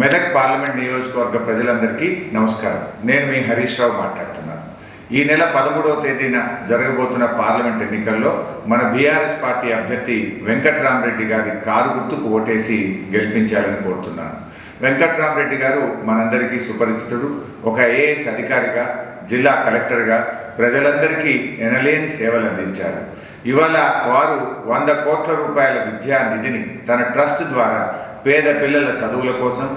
Medak parliament నియోజకవర్గ ప్రజలందరికీ నమస్కారం. నేను మీ హరీష్ రావు మాట్లాడుతున్నాను. ఈ నెల పదమూడవ తేదీన జరగబోతున్న పార్లమెంట్ ఎన్నికల్లో మన బీఆర్ఎస్ పార్టీ అభ్యర్థి వెంకట్రామరెడ్డి గారి కారు గుర్తుకు ఓటేసి గెలిపించాలని కోరుతున్నాను. వెంకట్రామరెడ్డి గారు మనందరికీ సుపరిచితుడు ఒక ఏఎస్ అధికారిగా జిల్లా కలెక్టర్గా ప్రజలందరికీ ఎనలేని సేవలు అందించారు. ఇవాళ వారు వంద కోట్ల రూపాయల విద్యా నిధిని తన ట్రస్ట్ ద్వారా పేద పిల్లల చదువుల కోసం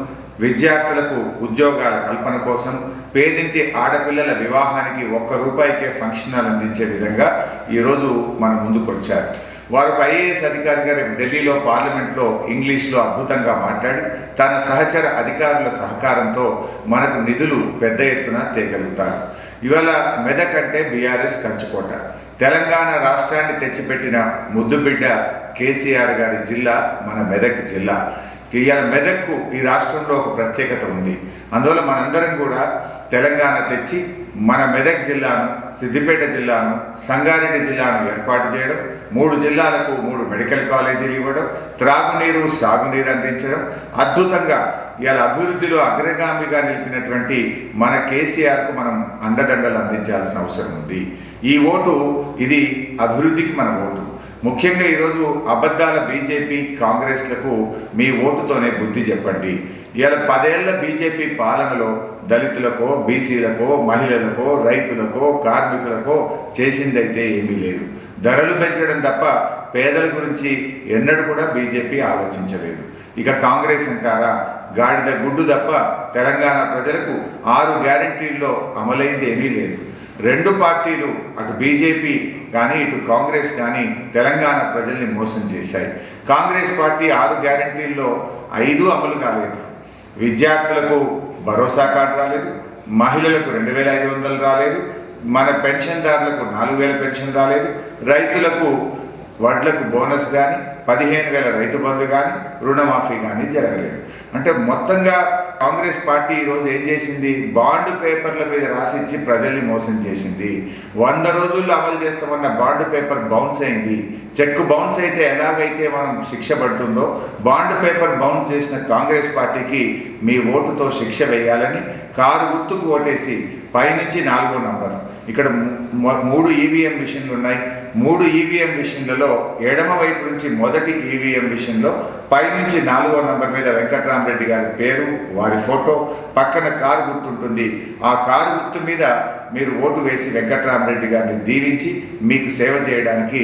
విద్యార్థులకు ఉద్యోగాల కల్పన కోసం పేదింటి ఆడపిల్లల వివాహానికి ఒక్క రూపాయికే ఫంక్షన్ హాల్ అందించే విధంగా ఈరోజు మన ముందుకు వచ్చారు. వారు ఒక ఐఏఎస్ అధికారిగా రేపు ఢిల్లీలో పార్లమెంట్లో ఇంగ్లీష్లో అద్భుతంగా మాట్లాడి తన సహచర అధికారుల సహకారంతో మనకు నిధులు పెద్ద ఎత్తున తేగలుగుతారు. ఇవాళ మెదక్ అంటే బీఆర్ఎస్ కంచుకోట. తెలంగాణ రాష్ట్రాన్ని తెచ్చిపెట్టిన ముద్దుబిడ్డ కేసీఆర్ గారి జిల్లా మన మెదక్ జిల్లా. ఇవాళ మెదక్కు ఈ రాష్ట్రంలో ఒక ప్రత్యేకత ఉంది. అందువల్ల మనందరం కూడా తెలంగాణ తెచ్చి మన మెదక్ జిల్లాను సిద్దిపేట జిల్లాను సంగారెడ్డి జిల్లాను ఏర్పాటు చేయడం మూడు జిల్లాలకు మూడు మెడికల్ కాలేజీలు ఇవ్వడం త్రాగునీరు సాగునీరు అందించడం అద్భుతంగా ఇవాళ అభివృద్ధిలో అగ్రగామిగా నిలిపినటువంటి మన కేసీఆర్కు మనం అండదండలు అందించాల్సిన అవసరం ఉంది. ఈ ఓటు ఇది అభివృద్ధికి మన ఓటు. ముఖ్యంగా ఈరోజు అబద్ధాల బీజేపీ కాంగ్రెస్లకు మీ ఓటుతోనే బుద్ధి చెప్పండి. ఇవాళ పదేళ్ళ బీజేపీ పాలనలో దళితులకో బీసీలకో మహిళలకో రైతులకో కార్మికులకో చేసిందైతే ఏమీ లేదు. ధరలు పెంచడం తప్ప పేదల గురించి ఎన్నడూ కూడా బీజేపీ ఆలోచించలేదు. ఇక కాంగ్రెస్ అంటారా? గాడిద గుడ్డు తప్ప తెలంగాణ ప్రజలకు ఆరు గ్యారంటీల్లో అమలైంది ఏమీ లేదు. రెండు పార్టీలు అటు బీజేపీ కానీ ఇటు కాంగ్రెస్ కానీ తెలంగాణ ప్రజల్ని మోసం చేశాయి. కాంగ్రెస్ పార్టీ ఆరు గ్యారంటీల్లో ఐదు అమలు కాలేదు. విద్యార్థులకు భరోసా కార్డు రాలేదు. మహిళలకు రెండు వేల ఐదు వందలు రాలేదు. మన పెన్షన్దారులకు నాలుగు వేల పెన్షన్ రాలేదు. రైతులకు వడ్లకు బోనస్ కానీ పదిహేను వేల రైతు బంధు కానీ రుణమాఫీ కానీ జరగలేదు. అంటే మొత్తంగా కాంగ్రెస్ పార్టీ ఈరోజు ఏం చేసింది? బాండ్ పేపర్ల మీద రాసిచ్చి ప్రజల్ని మోసం చేసింది. వంద రోజుల్లో అమలు చేస్తామన్న బాండ్ పేపర్ బౌన్స్ అయింది. చెక్ బౌన్స్ అయితే ఎలాగైతే మనం శిక్ష పడుతుందో బాండ్ పేపర్ బౌన్స్ చేసిన కాంగ్రెస్ పార్టీకి మీ ఓటుతో శిక్ష వేయాలని కారు గుర్తుకు ఓటేసి పైనుంచి నాలుగో నంబర్. ఇక్కడ మూడు ఈవీఎం మిషన్లు ఉన్నాయి. మూడు ఈవీఎం మిషన్లలో ఎడమ వైపు నుంచి మొదటి ఈవీఎం మిషన్లో పైనుంచి నాలుగో నంబర్ మీద వెంకట్రామరెడ్డి గారి పేరు వారి ఫోటో పక్కన కారు గుర్తు ఉంటుంది ఆ కారు గుర్తు మీద మీరు ఓటు వేసి వెంకట్రామరెడ్డి గారిని దీవించి మీకు సేవ చేయడానికి